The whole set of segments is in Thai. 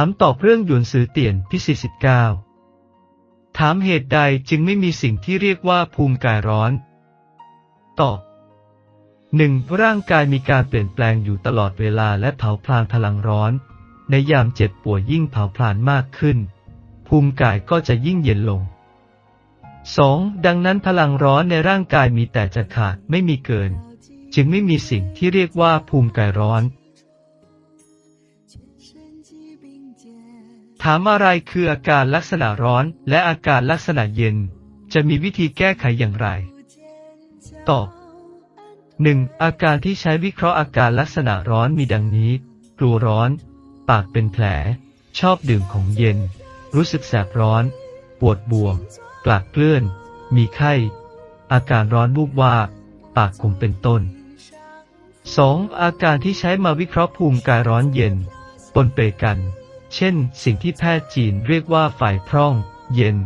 ามตอบเรื่องหยวนซือเตี่ยนพิสิทธิ์9ถามเหตุใดจึงไม่มีสิ่งที่เรียกว่าภูมิกายร้อน ตอบหนึ่งร่างกายมีการเปลี่ยนแปลงอยู่ตลอดเวลาและเผาพลางพลังร้อน ในยามเจ็บป่วยยิ่งเผาพลานมากขึ้น ภูมิกายก็จะยิ่งเย็นลง 2. ดังนั้นพลังร้อนในร่างกายมีแต่จะขาดไม่มีเกิน จึงไม่มีสิ่งที่เรียกว่าภูมิกายร้อน ถามอะไรคืออาการลักษณะร้อนและอาการลักษณะเย็น จะมีวิธีแก้ไขอย่างไร ตอบ 1. อาการที่ใช้วิเคราะห์อาการลักษณะร้อนมีดังนี้ กลัวร้อน ปากเป็นแผล ชอบดื่มของเย็น รู้สึกแสบร้อน ปวดบวมกลากเกลื่อน มีไข้ อาการร้อนวูบวาบปากขมเป็นต้น 2. อาการที่ใช้มาวิเคราะห์ภูมิกายร้อนเย็น ปนเปกัน เช่น สิ่งที่แพทย์จีนเรียกว่าฝ่ายพร่อง เย็น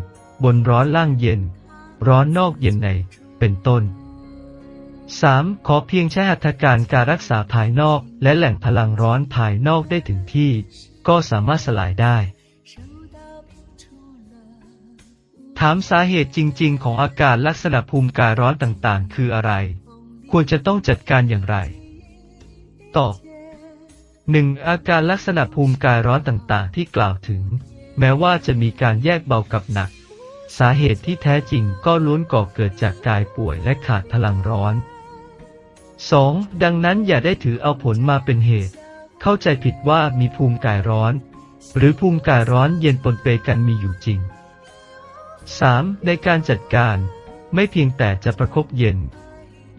บนร้อนล่างเย็น ร้อนนอกเย็นใน เป็นต้น 3. ขอเพียงใช้หัตถการการรักษาภายนอก และแหล่งพลังร้อนภายนอกได้ถึงที่ ก็สามารถสลายได้ ถามสาเหตุจริง ๆ ของอาการลักษณะภูมิกายร้อนต่างๆ คืออะไร ควรจะต้องจัดการอย่างไร ตอบ 1. อาการลักษณะภูมิกายร้อนต่างๆ ที่กล่าวถึง แม้ว่าจะมีการแยกเบากับหนัก สาเหตุที่แท้จริงก็ล้วนก่อเกิดจากกายป่วยและขาดพลังร้อน 2. ดังนั้นอย่าได้ถือเอาผลมาเป็นเหตุ เข้าใจผิดว่ามีภูมิกายร้อน หรือภูมิกายร้อนเย็นปนเปกันมีอยู่จริง 3. ในการจัดการไม่เพียงแต่จะประคบเย็น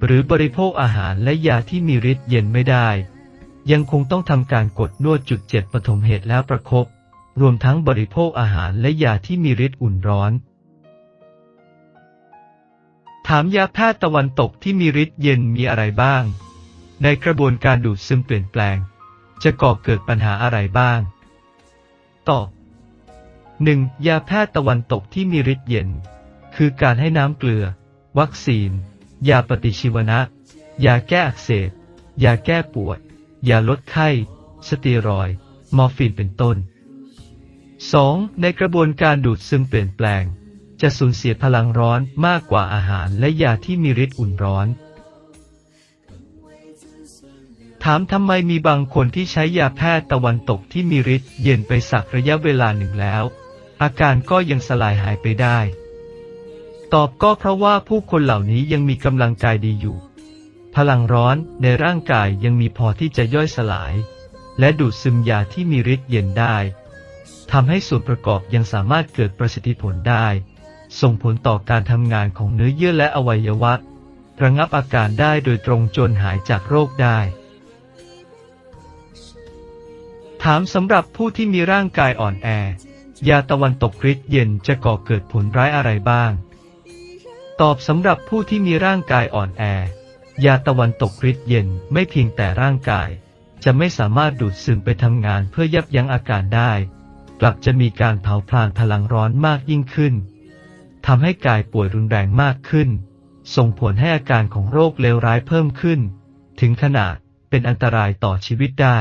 หรือบริโภคอาหารและยาที่มีฤทธิ์เย็นไม่ได้ ยังคงต้องทำการกดนวดจุดเจ็บปฐมเหตุแล้วประคบรวมทั้งบริโภคอาหารและยาที่มีฤทธิ์อุ่นร้อน ถามยาแพทย์ตะวันตกที่มีฤทธิ์เย็นมีอะไรบ้าง ในกระบวนการดูดซึมเปลี่ยนแปลง จะก่อเกิดปัญหาอะไรบ้าง ตอบ 1. ยาแพทย์ตะวันตกที่มีฤทธิ์เย็น คือการให้น้ำเกลือ วัคซีน ยาปฏิชีวนะ ยาแก้อักเสบ ยาแก้ปวด ยาลดไข้ สเตียรอย มอร์ฟีนเป็นต้น 2. ในกระบวนการดูดซึมเปลี่ยนแปลง จะสูญเสียพลังร้อนมากกว่าอาหารและยาที่มีฤทธิ์อุ่นร้อน ถามทำไมมีบางคนที่ใช้ยาแพทย์ตะวันตกที่มีฤทธิ์เย็นไปสักระยะเวลาหนึ่งแล้ว อาการก็ยังสลายหายไปได้ ตอบก็เพราะว่าผู้คนเหล่านี้ยังมีกำลังกายดีอยู่ พลังร้อนในร่างกายยังมีพอที่จะย่อยสลาย และดูดซึมยาที่มีฤทธิ์เย็นได้ทำให้ส่วนประกอบยังสามารถเกิดประสิทธิผลได้ ส่งผลต่อการทำงานของเนื้อเยื่อและอวัยวะ ระงับอาการได้โดยตรงจนหายจากโรคได้ ถามสำหรับผู้ที่มีร่างกายอ่อนแอ ยาตะวันตกฤทธิ์เย็นจะก่อเกิดผลร้ายอะไรบ้าง ตอบสำหรับผู้ที่มีร่างกายอ่อนแอ ยาตะวันตกฤทธิ์เย็นไม่เพียงแต่ร่างกาย จะไม่สามารถดูดซึมไปทำงานเพื่อยับยั้งอาการได้ กลับจะมีการเผาผลาญพลังร้อนมากยิ่งขึ้นทำให้กายป่วยรุนแรงมากขึ้น ส่งผลให้อาการของโรคเลวร้ายเพิ่มขึ้น ถึงขนาดเป็นอันตรายต่อชีวิตได้